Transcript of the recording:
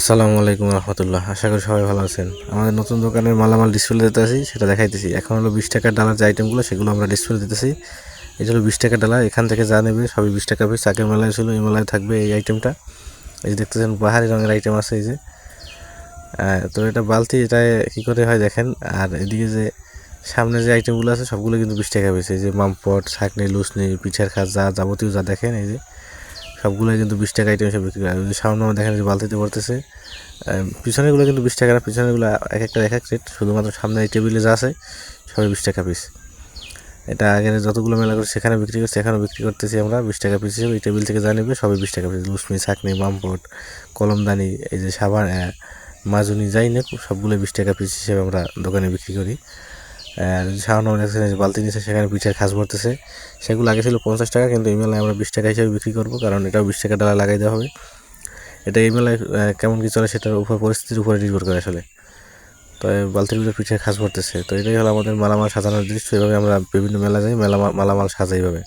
আসসালামু আলাইকুম রহমতুল্লাহ। আশা করি সবাই ভালো আছেন। আমাদের নতুন দোকানের মালামাল ডিসপ্লে দিতে সেটা দেখাইতেছি। এখন হলো বিশ টাকার ডালার যে আইটেমগুলো সেগুলো আমরা ডিসপ্লে দিতেছি। এটা হলো বিশ টাকা ডালা, এখান থেকে যা নেবে সবই বিশ টাকা পিস চাকের মেলায় ছিল, এই মেলায় থাকবে এই আইটেমটা এই যে দেখতেছেন, পাহাড়ি রঙের আইটেম আছে এই যে। তো এটা বালতি এটা কী করে হয় দেখেন। আর এদিকে যে সামনে যে আইটেমগুলো আছে, সবগুলো কিন্তু বিশ টাকা পিস এই যে মামপট ছাকনি লুসনি পিঠার খাস, যা যাবতীয় যা দেখেন এই যে। সবগুলোই কিন্তু বিশ টাকা আইটেম হিসেবে বিক্রি করে। সামনে আমার দেখেন যে বালতিতে পড়তেছে আহ, পিছনেরগুলো কিন্তু বিশ টাকা পিছনেগুলো এক একটা এক এক রেট শুধুমাত্র সামনে এই টেবিলে যা আছে সবই বিশ টাকা পিস এটা আগে যতগুলো মেলা করে সেখানে বিক্রি করছে এখানে বিক্রি করতেছি আমরা বিশ টাকা পিস হিসেবে। এই টেবিল থেকে যা নেবে সবই বিশ টাকা পিস লুসমি ছাকনি মামপট কলমদানি এই যে সাবান মাজুনি যাই না সবগুলো বিশ টাকা পিস হিসেবে আমরা দোকানে বিক্রি করি। দেখছেন যে বালতি নিয়েছে সেখানে পিঠের খাস ভরতেছে। সেগুলো আগে ছিল পঞ্চাশ টাকা, কিন্তু এই মেলায় আমরা বিশ টাকা হিসেবে বিক্রি করব, কারণ এটাও বিশ টাকা ডালা লাগাই দেওয়া হবে। এটা এই মেলায় কেমন কী চলে সেটার উপর, পরিস্থিতির উপরে নির্ভর করে আসলে। তো বালতির ভিতরে পিঠের খাস ভরতেছে। তো এটাই হলো আমাদের মালামাল সাজানোর দৃশ্য, এভাবে আমরা বিভিন্ন মেলা যাই মেলা মালামাল সাজাই এইভাবে